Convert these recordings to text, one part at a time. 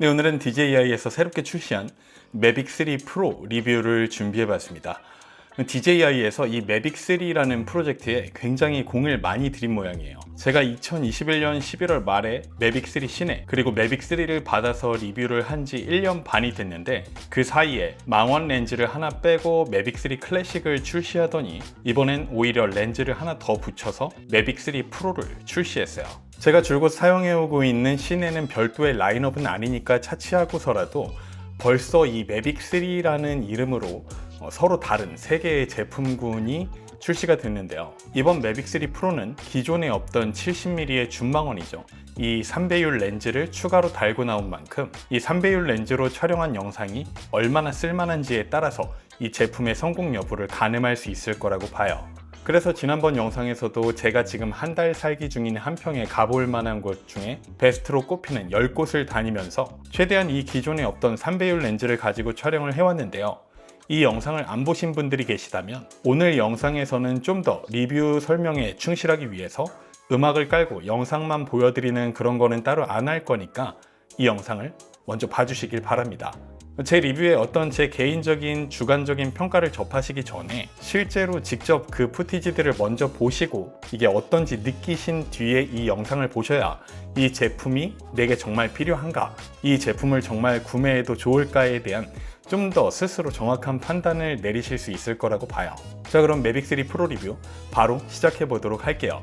네, 오늘은 DJI에서 새롭게 출시한 매빅 3 프로 리뷰를 준비해 봤습니다. DJI에서 이 매빅 3라는 프로젝트에 굉장히 공을 많이 들인 모양이에요. 제가 2021년 11월 말에 매빅 3 시내 그리고 매빅 3를 받아서 리뷰를 한 지 1년 반이 됐는데 그 사이에 망원 렌즈를 하나 빼고 매빅 3 클래식을 출시하더니 이번엔 오히려 렌즈를 하나 더 붙여서 매빅 3 프로를 출시했어요. 제가 줄곧 사용해오고 있는 시내는 별도의 라인업은 아니니까 차치하고서라도 벌써 이 매빅 3라는 이름으로 어, 서로 다른 세 개의 제품군이 출시가 됐는데요. 이번 매빅 3 프로는 기존에 없던 70mm의 줌망원이죠. 이 3배율 렌즈를 추가로 달고 나온 만큼 이 3배율 렌즈로 촬영한 영상이 얼마나 쓸만한지에 따라서 이 제품의 성공 여부를 가늠할 수 있을 거라고 봐요. 그래서 지난번 영상에서도 제가 지금 한 달 살기 중인 한평에 가볼 만한 곳 중에 베스트로 꼽히는 10곳을 다니면서 최대한 이 기존에 없던 3배율 렌즈를 가지고 촬영을 해왔는데요. 이 영상을 안 보신 분들이 계시다면 오늘 영상에서는 좀 더 리뷰 설명에 충실하기 위해서 음악을 깔고 영상만 보여드리는 그런 거는 따로 안 할 거니까 이 영상을 먼저 봐주시길 바랍니다. 제 리뷰에 어떤 제 개인적인 주관적인 평가를 접하시기 전에 실제로 직접 그 푸티지들을 먼저 보시고 이게 어떤지 느끼신 뒤에 이 영상을 보셔야 이 제품이 내게 정말 필요한가, 이 제품을 정말 구매해도 좋을까에 대한 좀 더 스스로 정확한 판단을 내리실 수 있을 거라고 봐요. 자, 그럼 매빅3 프로 리뷰 바로 시작해 보도록 할게요.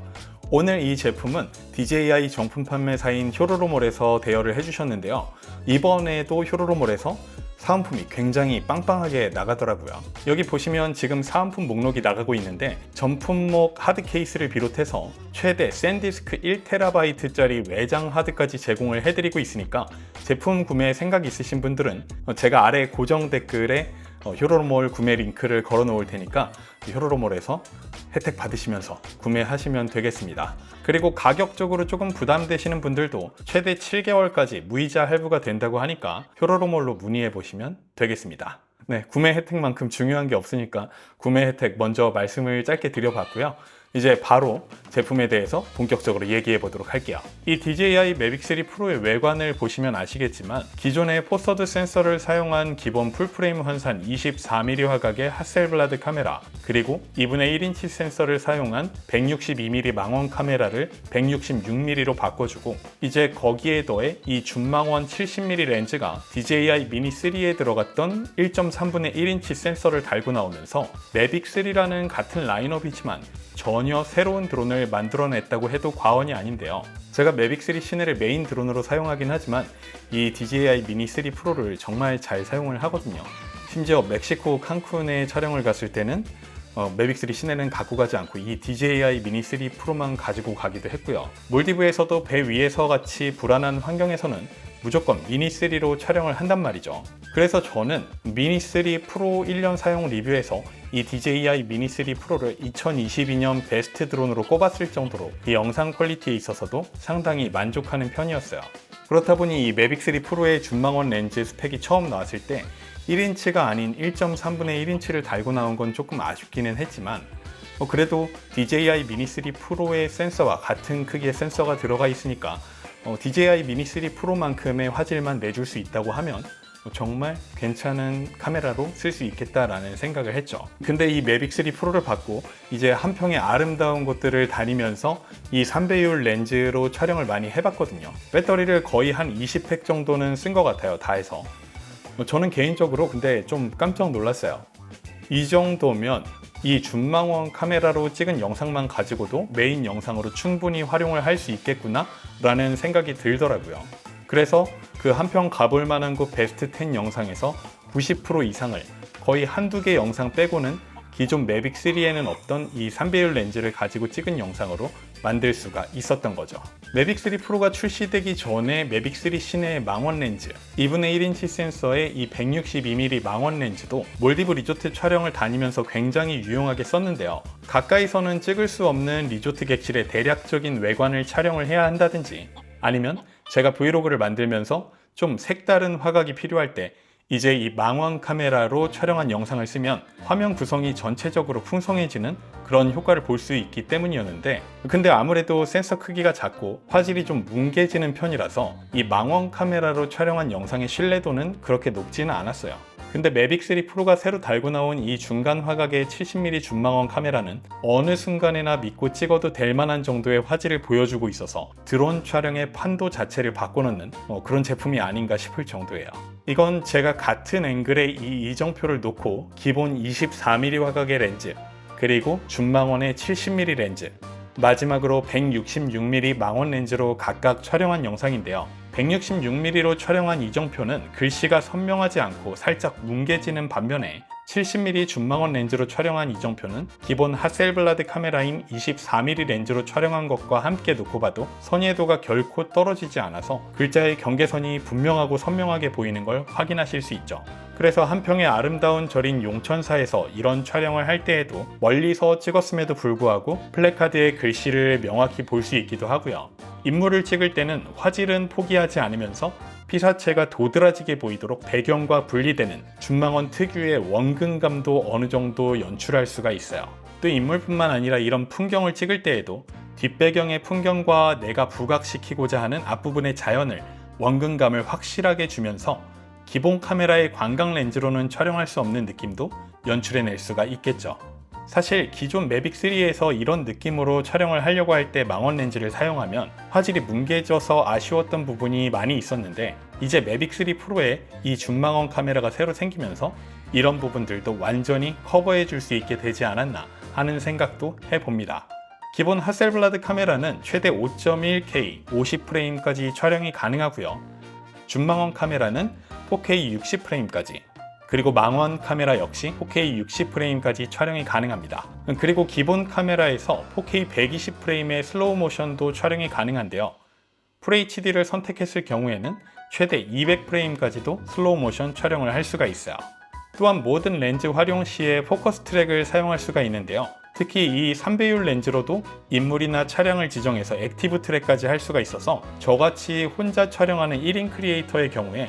오늘 이 제품은 DJI 정품 판매사인 효로로몰에서 대여를 해주셨는데요. 이번에도 효로로몰에서 사은품이 굉장히 빵빵하게 나가더라고요. 여기 보시면 지금 사은품 목록이 나가고 있는데 전품목 하드 케이스를 비롯해서 최대 샌디스크 1TB짜리 외장 하드까지 제공을 해드리고 있으니까 제품 구매 생각 있으신 분들은 제가 아래 고정 댓글에 어, 효로로몰 구매 링크를 걸어 놓을 테니까 효로로몰에서 혜택 받으시면서 구매하시면 되겠습니다. 그리고 가격적으로 조금 부담되시는 분들도 최대 7개월까지 무이자 할부가 된다고 하니까 효로로몰로 문의해 보시면 되겠습니다. 네, 구매 혜택만큼 중요한 게 없으니까 구매 혜택 먼저 말씀을 짧게 드려봤고요. 이제 바로 제품에 대해서 본격적으로 얘기해 보도록 할게요. 이 DJI 매빅 3 프로의 외관을 보시면 아시겠지만 기존의 포서드 센서를 사용한 기본 풀프레임 환산 24mm 화각의 하셀블라드 카메라 그리고 2분의 1인치 센서를 사용한 162mm 망원 카메라를 166mm로 바꿔주고 이제 거기에 더해 이 줌망원 70mm 렌즈가 DJI 미니 3에 들어갔던 1.3분의 1인치 센서를 달고 나오면서 매빅 3라는 같은 라인업이지만 전혀 새로운 드론을 만들어냈다고 해도 과언이 아닌데요. 제가 매빅 3 시내를 메인 드론으로 사용하긴 하지만 이 DJI 미니 3 프로를 정말 잘 사용을 하거든요. 심지어 멕시코 칸쿤에 촬영을 갔을 때는 어, 매빅 3 시내는 갖고 가지 않고 이 DJI 미니 3 프로만 가지고 가기도 했고요. 몰디브에서도 배 위에서 같이 불안한 환경에서는 무조건 미니 3로 촬영을 한단 말이죠. 그래서 저는 미니 3 프로 1년 사용 리뷰에서 이 DJI 미니 3 프로를 2022년 베스트 드론으로 꼽았을 정도로 이 영상 퀄리티에 있어서도 상당히 만족하는 편이었어요. 그렇다 보니 이 매빅 3 프로의 줌망원 렌즈 스펙이 처음 나왔을 때 1인치가 아닌 1.3분의 1인치를 달고 나온 건 조금 아쉽기는 했지만 어, 그래도 DJI 미니 3 프로의 센서와 같은 크기의 센서가 들어가 있으니까 어, DJI 미니 3 프로만큼의 화질만 내줄 수 있다고 하면 정말 괜찮은 카메라로 쓸 수 있겠다라는 생각을 했죠. 근데 이 매빅 3 프로를 받고 이제 한평의 아름다운 곳들을 다니면서 이 3배율 렌즈로 촬영을 많이 해봤거든요. 배터리를 거의 한 20팩 정도는 쓴 것 같아요. 다 해서. 저는 개인적으로 근데 좀 깜짝 놀랐어요. 이 정도면 이 줌망원 카메라로 찍은 영상만 가지고도 메인 영상으로 충분히 활용을 할 수 있겠구나 라는 생각이 들더라고요. 그래서 그 한편 가볼 만한 곳 베스트 10 영상에서 90% 이상을 거의 한두 개 영상 빼고는 기존 매빅 3에는 없던 이 3배율 렌즈를 가지고 찍은 영상으로 만들 수가 있었던 거죠. 매빅 3 프로가 출시되기 전에 매빅 3 시내의 망원 렌즈 2분의 1인치 센서의 이 162mm 망원 렌즈도 몰디브 리조트 촬영을 다니면서 굉장히 유용하게 썼는데요. 가까이서는 찍을 수 없는 리조트 객실의 대략적인 외관을 촬영을 해야 한다든지 아니면 제가 브이로그를 만들면서 좀 색다른 화각이 필요할 때 이제 이 망원 카메라로 촬영한 영상을 쓰면 화면 구성이 전체적으로 풍성해지는 그런 효과를 볼 수 있기 때문이었는데 근데 아무래도 센서 크기가 작고 화질이 좀 뭉개지는 편이라서 이 망원 카메라로 촬영한 영상의 신뢰도는 그렇게 높지는 않았어요. 근데 매빅 3 프로가 새로 달고 나온 이 중간 화각의 70mm 중망원 카메라는 어느 순간에나 믿고 찍어도 될 만한 정도의 화질을 보여주고 있어서 드론 촬영의 판도 자체를 바꿔놓는 뭐 그런 제품이 아닌가 싶을 정도예요. 이건 제가 같은 앵글의 이 이정표를 놓고 기본 24mm 화각의 렌즈 그리고 중망원의 70mm 렌즈 마지막으로 166mm 망원 렌즈로 각각 촬영한 영상인데요. 166mm로 촬영한 이정표는 글씨가 선명하지 않고 살짝 뭉개지는 반면에 70mm 중망원 렌즈로 촬영한 이정표는 기본 하셀블라드 카메라인 24mm 렌즈로 촬영한 것과 함께 놓고 봐도 선의도가 결코 떨어지지 않아서 글자의 경계선이 분명하고 선명하게 보이는 걸 확인하실 수 있죠. 그래서 한평의 아름다운 절인 용천사에서 이런 촬영을 할 때에도 멀리서 찍었음에도 불구하고 플래카드의 글씨를 명확히 볼 수 있기도 하고요. 인물을 찍을 때는 화질은 포기하지 않으면서 피사체가 도드라지게 보이도록 배경과 분리되는 준망원 특유의 원근감도 어느 정도 연출할 수가 있어요. 또 인물뿐만 아니라 이런 풍경을 찍을 때에도 뒷배경의 풍경과 내가 부각시키고자 하는 앞부분의 자연을 원근감을 확실하게 주면서 기본 카메라의 광각 렌즈로는 촬영할 수 없는 느낌도 연출해낼 수가 있겠죠. 사실 기존 매빅 3에서 이런 느낌으로 촬영을 하려고 할 때 망원 렌즈를 사용하면 화질이 뭉개져서 아쉬웠던 부분이 많이 있었는데 이제 매빅 3 프로에 이 중망원 카메라가 새로 생기면서 이런 부분들도 완전히 커버해 줄 수 있게 되지 않았나 하는 생각도 해봅니다. 기본 하셀블라드 카메라는 최대 5.1K 50프레임까지 촬영이 가능하고요. 중망원 카메라는 4K 60프레임까지 그리고 망원 카메라 역시 4K 60프레임까지 촬영이 가능합니다. 그리고 기본 카메라에서 4K 120프레임의 슬로우 모션도 촬영이 가능한데요. FHD를 선택했을 경우에는 최대 200프레임까지도 슬로우 모션 촬영을 할 수가 있어요. 또한 모든 렌즈 활용 시에 포커스 트랙을 사용할 수가 있는데요. 특히 이 3배율 렌즈로도 인물이나 차량을 지정해서 액티브 트랙까지 할 수가 있어서 저같이 혼자 촬영하는 1인 크리에이터의 경우에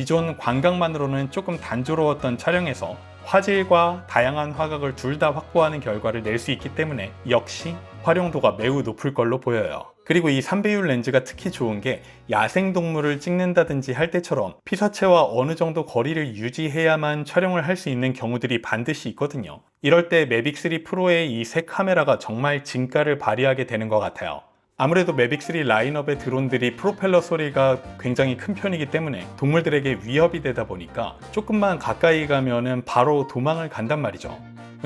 기존 광각만으로는 조금 단조로웠던 촬영에서 화질과 다양한 화각을 둘 다 확보하는 결과를 낼 수 있기 때문에 역시 활용도가 매우 높을 걸로 보여요. 그리고 이 3배율 렌즈가 특히 좋은 게 야생동물을 찍는다든지 할 때처럼 피사체와 어느 정도 거리를 유지해야만 촬영을 할 수 있는 경우들이 반드시 있거든요. 이럴 때 매빅 3 프로의 이 새 카메라가 정말 진가를 발휘하게 되는 것 같아요. 아무래도 매빅3 라인업의 드론들이 프로펠러 소리가 굉장히 큰 편이기 때문에 동물들에게 위협이 되다 보니까 조금만 가까이 가면은 바로 도망을 간단 말이죠.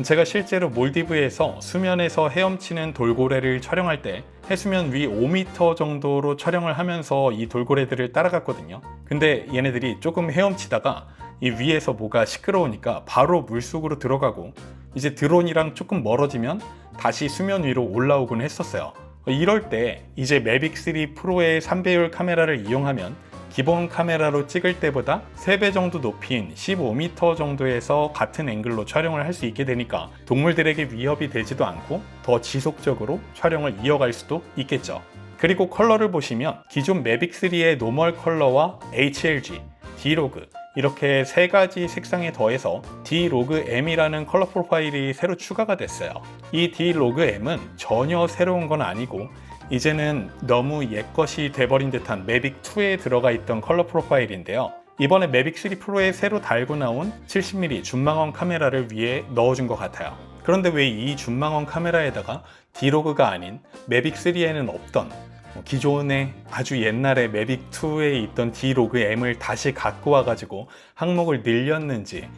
제가 실제로 몰디브에서 수면에서 헤엄치는 돌고래를 촬영할 때 해수면 위 5m 정도로 촬영을 하면서 이 돌고래들을 따라갔거든요. 근데 얘네들이 조금 헤엄치다가 이 위에서 뭐가 시끄러우니까 바로 물속으로 들어가고 이제 드론이랑 조금 멀어지면 다시 수면 위로 올라오곤 했었어요. 이럴 때 이제 매빅 3 프로의 3배율 카메라를 이용하면 기본 카메라로 찍을 때보다 3배 정도 높인 15m 정도에서 같은 앵글로 촬영을 할 수 있게 되니까 동물들에게 위협이 되지도 않고 더 지속적으로 촬영을 이어갈 수도 있겠죠. 그리고 컬러를 보시면 기존 매빅 3의 노멀 컬러와 HLG, D로그 이렇게 세 가지 색상에 더해서 D-Log-M이라는 컬러 프로파일이 새로 추가가 됐어요. 이 D-Log-M은 전혀 새로운 건 아니고 이제는 너무 옛것이 돼버린 듯한 매빅 2에 들어가 있던 컬러 프로파일인데요. 이번에 매빅 3 프로에 새로 달고 나온 70mm 준망원 카메라를 위해 넣어준 것 같아요. 그런데 왜이 준망원 카메라에다가 D-Log가 아닌 매빅 3에는 없던 뭐 기존에 아주 옛날에 매빅 2에 있던 D-Log M을 다시 갖고 와가지고 항목을 늘렸는지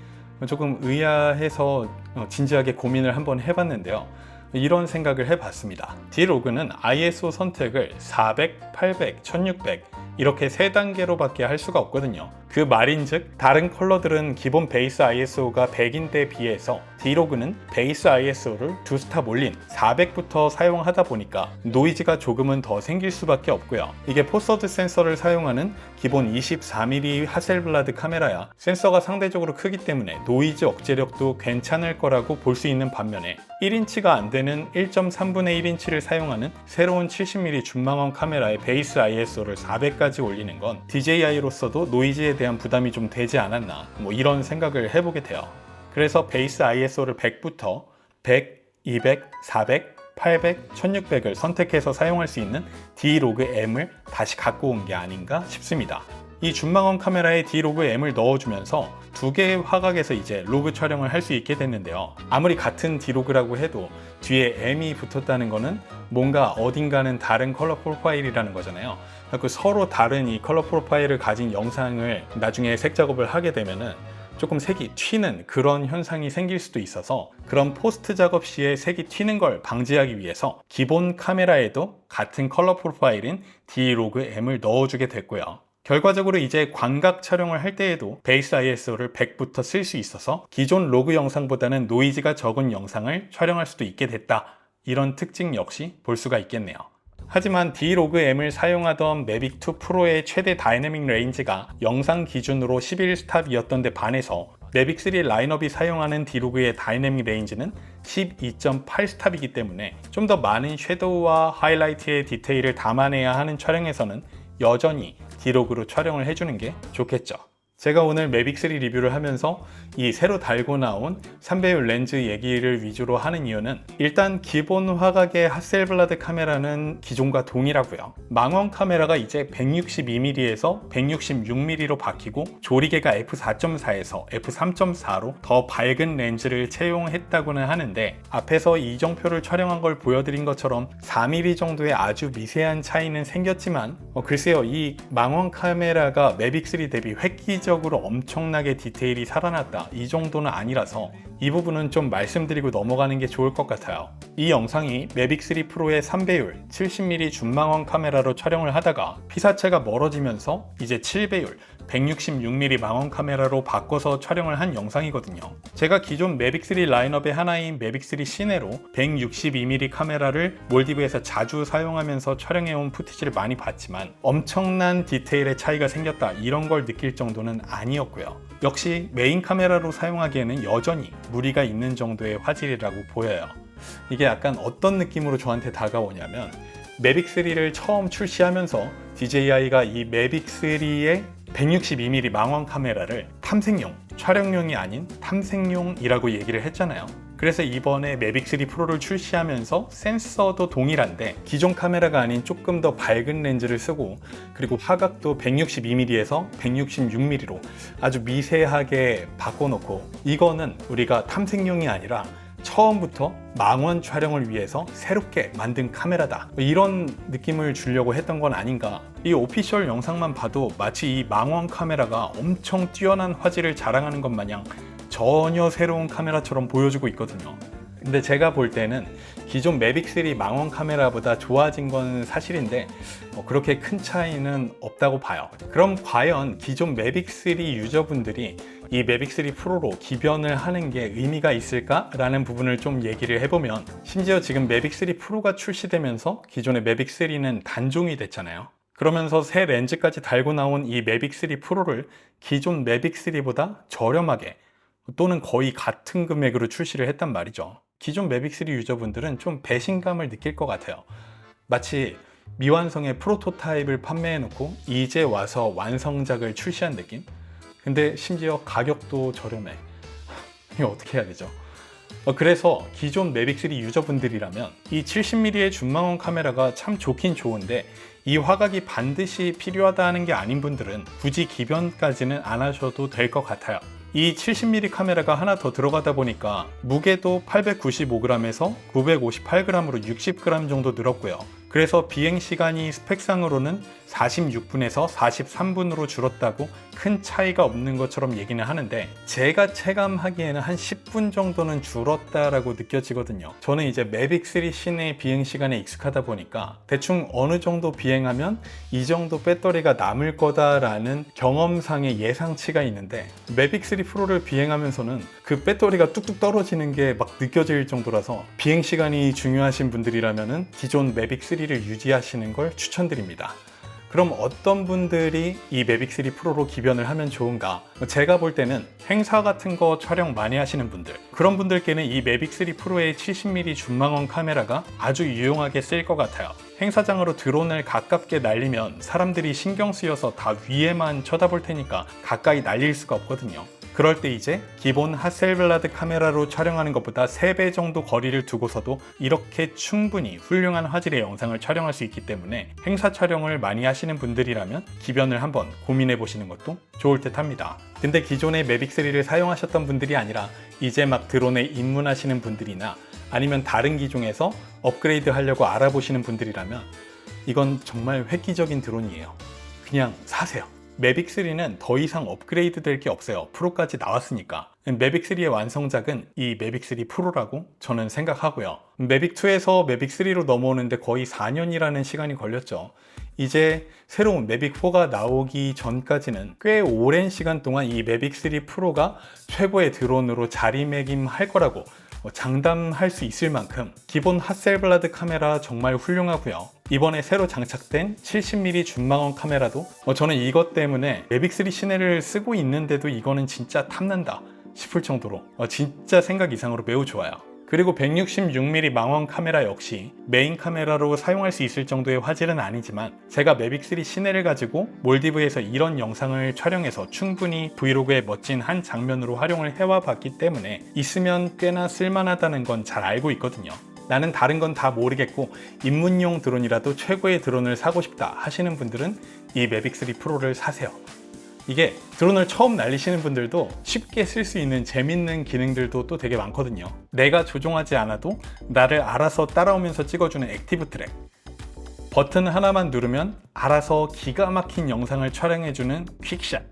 조금 의아해서 어, 진지하게 고민을 한번 해봤는데요. 이런 생각을 해봤습니다. D-Log는 ISO 선택을 400, 800, 1600 이렇게 세 단계로밖에 할 수가 없거든요. 그 말인즉 다른 컬러들은 기본 베이스 ISO가 100인데 비해서 디로그는 베이스 ISO를 두 스탑 올린 400부터 사용하다 보니까 노이즈가 조금은 더 생길 수밖에 없고요. 이게 포서드 센서를 사용하는 기본 24mm 하셀블라드 카메라야 센서가 상대적으로 크기 때문에 노이즈 억제력도 괜찮을 거라고 볼 수 있는 반면에 1인치가 안 되는 1.3분의 1인치를 사용하는 새로운 70mm 준망원 카메라의 베이스 ISO를 400까지 올리는 건 DJI로서도 노이즈에 대한 부담이 좀 되지 않았나 뭐 이런 생각을 해보게 돼요. 그래서 베이스 ISO를 100부터 100, 200, 400, 800, 1600을 선택해서 사용할 수 있는 D-Log M을 다시 갖고 온 게 아닌가 싶습니다. 이 준망원 카메라에 D-Log M을 넣어주면서 두 개의 화각에서 이제 로그 촬영을 할 수 있게 됐는데요. 아무리 같은 D-Log라고 해도 뒤에 M이 붙었다는 거는 뭔가 어딘가는 다른 컬러 프로파일이라는 거잖아요. 그 서로 다른 이 컬러 프로파일을 가진 영상을 나중에 색 작업을 하게 되면은 조금 색이 튀는 그런 현상이 생길 수도 있어서 그런 포스트 작업 시에 색이 튀는 걸 방지하기 위해서 기본 카메라에도 같은 컬러 프로파일인 D-Log M을 넣어주게 됐고요. 결과적으로 이제 광각 촬영을 할 때에도 베이스 ISO를 100부터 쓸 수 있어서 기존 로그 영상보다는 노이즈가 적은 영상을 촬영할 수도 있게 됐다. 이런 특징 역시 볼 수가 있겠네요. 하지만 D-Log M을 사용하던 매빅 2 프로의 최대 다이내믹 레인지가 영상 기준으로 11스탑이었던 데 반해서 매빅 3 라인업이 사용하는 D-Log의 다이내믹 레인지는 12.8스탑이기 때문에 좀 더 많은 섀도우와 하이라이트의 디테일을 담아내야 하는 촬영에서는 여전히 D-Log로 촬영을 해주는 게 좋겠죠. 제가 오늘 매빅 3 리뷰를 하면서 이 새로 달고 나온 3배율 렌즈 얘기를 위주로 하는 이유는 일단 기본 화각의 하셀블라드 카메라는 기존과 동일하고요. 망원 카메라가 이제 162mm에서 166mm로 바뀌고 조리개가 f4.4에서 f3.4로 더 밝은 렌즈를 채용했다고는 하는데 앞에서 이정표를 촬영한 걸 보여드린 것처럼 4mm 정도의 아주 미세한 차이는 생겼지만 어, 글쎄요 이 망원 카메라가 매빅 3 대비 획기 실질적으로 엄청나게 디테일이 살아났다. 이 정도는 아니라서 이 부분은 좀 말씀드리고 넘어가는 게 좋을 것 같아요. 이 영상이 매빅 3 프로의 3배율 70mm 준망원 카메라로 촬영을 하다가 피사체가 멀어지면서 이제 7배율 166mm 망원 카메라로 바꿔서 촬영을 한 영상이거든요. 제가 기존 매빅 3 라인업의 하나인 매빅 3 시네로 162mm 카메라를 몰디브에서 자주 사용하면서 촬영해온 푸티지를 많이 봤지만 엄청난 디테일의 차이가 생겼다 이런 걸 느낄 정도는 아니었고요. 역시 메인 카메라로 사용하기에는 여전히 무리가 있는 정도의 화질이라고 보여요. 이게 약간 어떤 느낌으로 저한테 다가오냐면 매빅 3를 처음 출시하면서 DJI가 이 매빅 3의 162mm 망원 카메라를 탐색용, 촬영용이 아닌 탐색용이라고 얘기를 했잖아요. 그래서 이번에 매빅 3 프로를 출시하면서 센서도 동일한데 기존 카메라가 아닌 조금 더 밝은 렌즈를 쓰고 그리고 화각도 162mm에서 166mm로 아주 미세하게 바꿔놓고 이거는 우리가 탐색용이 아니라 처음부터 망원 촬영을 위해서 새롭게 만든 카메라다. 이런 느낌을 주려고 했던 건 아닌가. 이 오피셜 영상만 봐도 마치 이 망원 카메라가 엄청 뛰어난 화질을 자랑하는 것 마냥 전혀 새로운 카메라처럼 보여주고 있거든요 근데 제가 볼 때는 기존 매빅 3 망원 카메라보다 좋아진 건 사실인데 뭐 그렇게 큰 차이는 없다고 봐요. 그럼 과연 기존 매빅 3 유저분들이 이 매빅 3 프로로 기변을 하는 게 의미가 있을까라는 부분을 좀 얘기를 해보면 심지어 지금 매빅 3 프로가 출시되면서 기존의 매빅 3는 단종이 됐잖아요. 그러면서 새 렌즈까지 달고 나온 이 매빅 3 프로를 기존 매빅 3보다 저렴하게 또는 거의 같은 금액으로 출시를 했단 말이죠. 기존 매빅3 유저분들은 좀 배신감을 느낄 것 같아요. 마치 미완성의 프로토타입을 판매해놓고 이제 와서 완성작을 출시한 느낌? 근데 심지어 가격도 저렴해. 이거 어떻게 해야 되죠? 어, 그래서 기존 매빅3 유저분들이라면 이 70mm의 준망원 카메라가 참 좋긴 좋은데 이 화각이 반드시 필요하다 하는 게 아닌 분들은 굳이 기변까지는 안 하셔도 될 것 같아요. 이 70mm 카메라가 하나 더 들어가다 보니까 무게도 895g에서 958g으로 60g 정도 늘었고요. 그래서 비행 시간이 스펙상으로는 46분에서 43분으로 줄었다고 큰 차이가 없는 것처럼 얘기는 하는데 제가 체감하기에는 한 10분 정도는 줄었다라고 느껴지거든요. 저는 이제 매빅 3 시내 비행 시간에 익숙하다 보니까 대충 어느 정도 비행하면 이 정도 배터리가 남을 거다라는 경험상의 예상치가 있는데 매빅 3 프로를 비행하면서는 그 배터리가 뚝뚝 떨어지는 게 막 느껴질 정도라서 비행 시간이 중요하신 분들이라면 기존 매빅 3를 유지하시는 걸 추천드립니다. 그럼 어떤 분들이 이 매빅 3 프로로 기변을 하면 좋은가? 제가 볼 때는 행사 같은 거 촬영 많이 하시는 분들 그런 분들께는 이 매빅 3 프로의 70mm 중망원 카메라가 아주 유용하게 쓰일 것 같아요. 행사장으로 드론을 가깝게 날리면 사람들이 신경 쓰여서 다 위에만 쳐다볼 테니까 가까이 날릴 수가 없거든요. 그럴 때 이제 기본 하셀블라드 카메라로 촬영하는 것보다 3배 정도 거리를 두고서도 이렇게 충분히 훌륭한 화질의 영상을 촬영할 수 있기 때문에 행사 촬영을 많이 하시는 분들이라면 기변을 한번 고민해 보시는 것도 좋을 듯 합니다. 근데 기존의 매빅 3를 사용하셨던 분들이 아니라 이제 막 드론에 입문하시는 분들이나 아니면 다른 기종에서 업그레이드 하려고 알아보시는 분들이라면 이건 정말 획기적인 드론이에요. 그냥 사세요. 매빅 3는 더 이상 업그레이드 될 게 없어요. 프로까지 나왔으니까. 매빅 3의 완성작은 이 매빅 3 프로라고 저는 생각하고요. 매빅 2에서 매빅 3로 넘어오는데 거의 4년이라는 시간이 걸렸죠. 이제 새로운 매빅 4가 나오기 전까지는 꽤 오랜 시간 동안 이 매빅 3 프로가 최고의 드론으로 자리매김할 거라고 장담할 수 있을 만큼 기본 핫셀블라드 카메라 정말 훌륭하고요. 이번에 새로 장착된 70mm 준망원 카메라도 어, 저는 이것 때문에 매빅3 시내를 쓰고 있는데도 이거는 진짜 탐난다 싶을 정도로 어, 진짜 생각 이상으로 매우 좋아요. 그리고 166mm 망원 카메라 역시 메인 카메라로 사용할 수 있을 정도의 화질은 아니지만 제가 매빅3 시내를 가지고 몰디브에서 이런 영상을 촬영해서 충분히 브이로그의 멋진 한 장면으로 활용을 해와 봤기 때문에 있으면 꽤나 쓸만하다는 건 잘 알고 있거든요. 나는 다른 건 다 모르겠고 입문용 드론이라도 최고의 드론을 사고 싶다 하시는 분들은 이 매빅3 프로를 사세요. 이게 드론을 처음 날리시는 분들도 쉽게 쓸 수 있는 재밌는 기능들도 또 되게 많거든요. 내가 조종하지 않아도 나를 알아서 따라오면서 찍어주는 액티브 트랙. 버튼 하나만 누르면 알아서 기가 막힌 영상을 촬영해주는 퀵샷.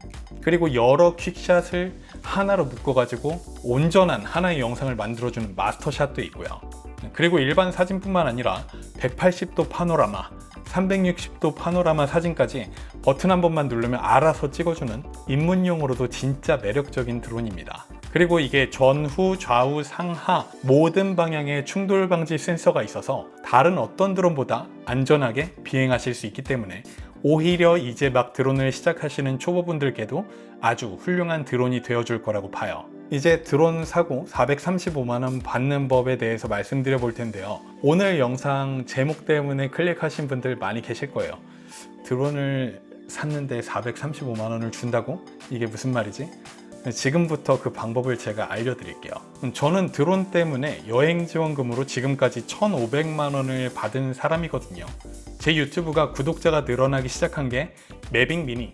그리고 여러 퀵샷을 하나로 묶어가지고 온전한 하나의 영상을 만들어주는 마스터샷도 있고요. 그리고 일반 사진뿐만 아니라 180도 파노라마, 360도 파노라마 사진까지 버튼 한 번만 누르면 알아서 찍어주는 입문용으로도 진짜 매력적인 드론입니다. 그리고 이게 전후, 좌우, 상하 모든 방향에 충돌 방지 센서가 있어서 다른 어떤 드론보다 안전하게 비행하실 수 있기 때문에 오히려 이제 막 드론을 시작하시는 초보분들께도 아주 훌륭한 드론이 되어줄 거라고 봐요. 이제 드론 사고 435만원 받는 법에 대해서 말씀드려 볼 텐데요. 오늘 영상 제목 때문에 클릭하신 분들 많이 계실 거예요. 드론을 샀는데 435만원을 준다고? 이게 무슨 말이지? 지금부터 그 방법을 제가 알려드릴게요. 저는 드론 때문에 여행 지원금으로 지금까지 1,500만 원을 받은 사람이거든요. 제 유튜브가 구독자가 늘어나기 시작한 게 매빅 미니,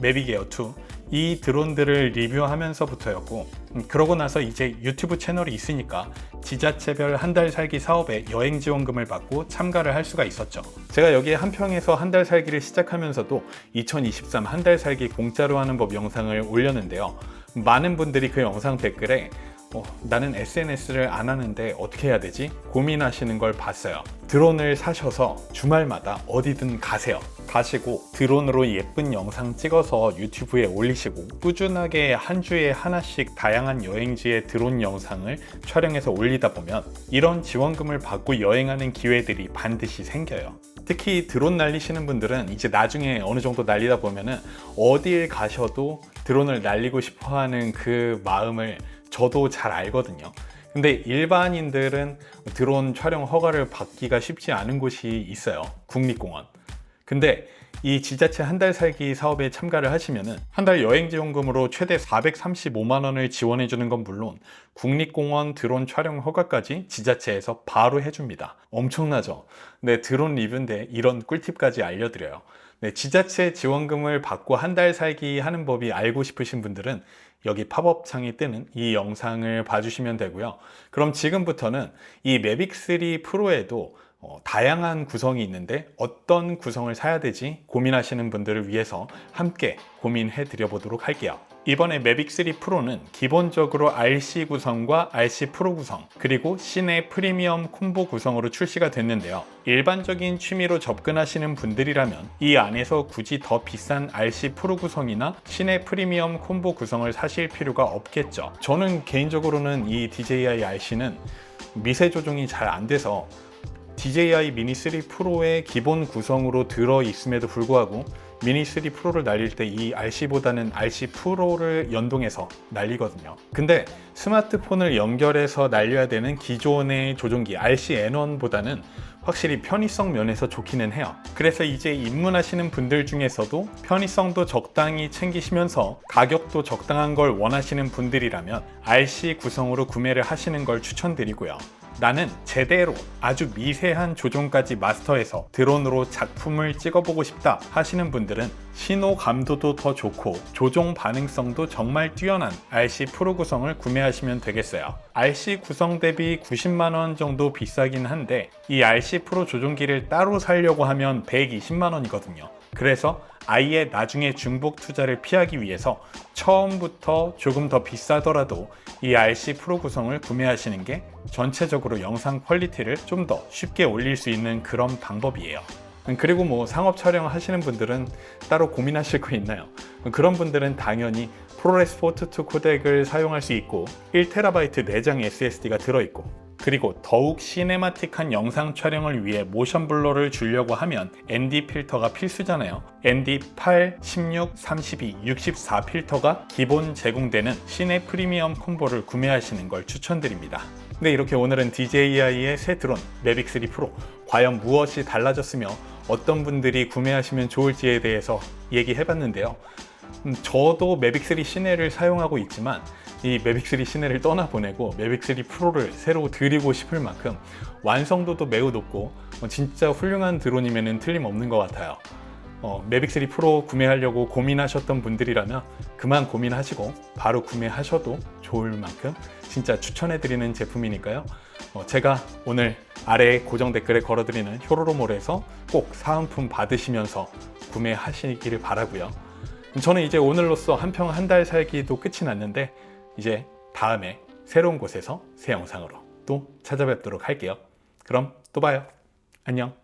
매빅 에어 2, 이 드론들을 리뷰하면서부터였고 음, 그러고 나서 이제 유튜브 채널이 있으니까 지자체별 한 달 살기 사업에 여행 지원금을 받고 참가를 할 수가 있었죠. 제가 여기에 한평에서 한 달 살기를 시작하면서도 2023 한 달 살기 공짜로 하는 법 영상을 올렸는데요. 많은 분들이 그 영상 댓글에 어, 나는 SNS를 안 하는데 어떻게 해야 되지? 고민하시는 걸 봤어요. 드론을 사셔서 주말마다 어디든 가세요. 가시고 드론으로 예쁜 영상 찍어서 유튜브에 올리시고 꾸준하게 한 주에 하나씩 다양한 여행지의 드론 영상을 촬영해서 올리다 보면 이런 지원금을 받고 여행하는 기회들이 반드시 생겨요. 특히 드론 날리시는 분들은 이제 나중에 어느 정도 날리다 보면은 어딜 가셔도 드론을 날리고 싶어 하는 그 마음을 저도 잘 알거든요. 근데 일반인들은 드론 촬영 허가를 받기가 쉽지 않은 곳이 있어요. 국립공원. 근데 이 지자체 한 달 살기 사업에 참가를 하시면은 한 달 여행 지원금으로 최대 435만 원을 지원해 주는 건 물론 국립공원 드론 촬영 허가까지 지자체에서 바로 해줍니다. 엄청나죠? 네, 드론 리뷰인데 이런 꿀팁까지 알려드려요. 네, 지자체 지원금을 받고 한 달 살기 하는 법이 알고 싶으신 분들은 여기 팝업 창이 뜨는 이 영상을 봐주시면 되고요. 그럼 지금부터는 이 매빅 3 프로에도 어, 다양한 구성이 있는데 어떤 구성을 사야 되지 고민하시는 분들을 위해서 함께 고민해 드려 보도록 할게요. 이번에 매빅 3 프로는 기본적으로 RC 구성과 RC 프로 구성 그리고 시내 프리미엄 콤보 구성으로 출시가 됐는데요. 일반적인 취미로 접근하시는 분들이라면 이 안에서 굳이 더 비싼 RC 프로 구성이나 시내 프리미엄 콤보 구성을 사실 필요가 없겠죠. 저는 개인적으로는 이 DJI RC는 미세 조종이 잘 안 돼서 DJI 미니 3 프로의 기본 구성으로 들어 있음에도 불구하고 미니 3 프로를 날릴 때 이 RC보다는 RC 프로를 연동해서 날리거든요. 근데 스마트폰을 연결해서 날려야 되는 기존의 조종기 RC N1보다는 확실히 편의성 면에서 좋기는 해요. 그래서 이제 입문하시는 분들 중에서도 편의성도 적당히 챙기시면서 가격도 적당한 걸 원하시는 분들이라면 RC 구성으로 구매를 하시는 걸 추천드리고요. 나는 제대로 아주 미세한 조종까지 마스터해서 드론으로 작품을 찍어보고 싶다 하시는 분들은 신호 감도도 더 좋고 조종 반응성도 정말 뛰어난 RC 프로 구성을 구매하시면 되겠어요. RC 구성 대비 90만원 정도 비싸긴 한데 이 RC 프로 조종기를 따로 사려고 하면 120만 원이거든요. 그래서 아예 나중에 중복 투자를 피하기 위해서 처음부터 조금 더 비싸더라도 이 RC 프로 구성을 구매하시는 게 전체적으로 영상 퀄리티를 좀 더 쉽게 올릴 수 있는 그런 방법이에요. 그리고 뭐 상업 촬영 하시는 분들은 따로 고민하실 거 있나요? 그런 분들은 당연히 프로레스 포트2 코덱을 사용할 수 있고 1TB 내장 SSD가 들어있고 그리고 더욱 시네마틱한 영상 촬영을 위해 모션 블러를 주려고 하면 ND 필터가 필수잖아요. ND 8, 16, 32, 64 필터가 기본 제공되는 시네 프리미엄 콤보를 구매하시는 걸 추천드립니다. 네, 이렇게 오늘은 DJI의 새 드론 매빅 3 프로 과연 무엇이 달라졌으며 어떤 분들이 구매하시면 좋을지에 대해서 얘기해봤는데요. 음, 저도 매빅 3 시내를 사용하고 있지만 이 매빅 3 시내를 떠나보내고 매빅 3 프로를 새로 드리고 싶을 만큼 완성도도 매우 높고 어, 진짜 훌륭한 드론이면 틀림없는 것 같아요. 어, 매빅 3 프로 구매하려고 고민하셨던 분들이라면 그만 고민하시고 바로 구매하셔도 좋을 만큼 진짜 추천해드리는 제품이니까요. 어, 제가 오늘 아래 고정 댓글에 걸어드리는 효로로몰에서 꼭 사은품 받으시면서 구매하시기를 바라고요. 저는 이제 오늘로써 한평 한 달 살기도 끝이 났는데 이제 다음에 새로운 곳에서 새 영상으로 또 찾아뵙도록 할게요. 그럼 또 봐요. 안녕.